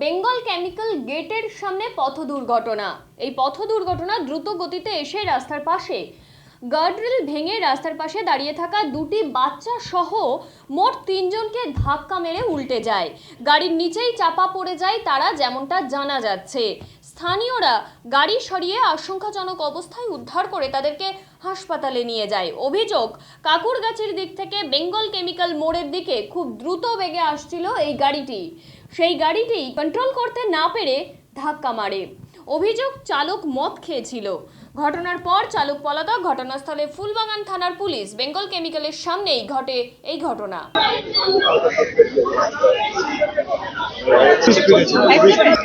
Bengal chemical গেটের সামনে পথ দুর্ঘটনা। এই পথ দুর্ঘটনা দ্রুত গতিতে এসে রাস্তার পাশে। গার্ডরেল ভেঙে রাস্তার পাশে দাঁড়িয়ে থাকা দুটি বাচ্চা সহ মোট তিনজনকে ধাক্কা মেরে উল্টে যায়। গাড়ির নিচেই চাপা পড়ে যায় তারা, যেমনটা জানা যাচ্ছে। স্থানীয়রা গাড়ি সরিয়ে আশঙ্কাজনক অবস্থায় উদ্ধার করে তাদেরকে হাসপাতালে নিয়ে যায়। অভিযোগ কাকুরগাছির দিক থেকে বেঙ্গল কেমিক্যাল মোড়ের দিকে খুব দ্রুত বেগে আসছিল এই গাড়িটি। সেই গাড়িটি কন্ট্রোল করতে না পেরে ধাক্কা মারে। অভিযোগ চালক মদ খেয়েছিল। ঘটনার পর চালক পলাতক ঘটনাস্থলে ফুলবাগান থানার পুলিশ বেঙ্গল কেমিক্যালের সামনেই ঘটে এই ঘটনা।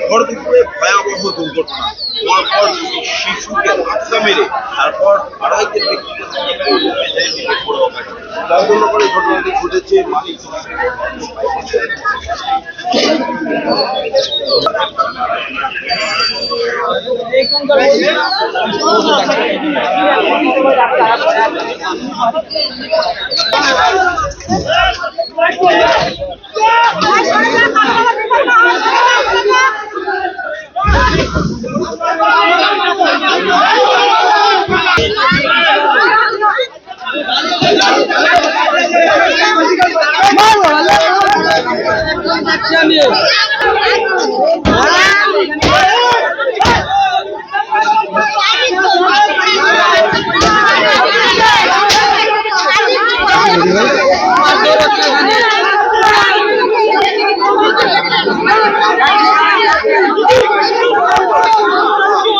ভর দুপুরে ভয়াবহ দুর্ঘটনা। পরপর শিশুকে ধাক্কা মেরে তারপর আড়াইতে ঘটনাটি ঘটেছে মানিক আমি।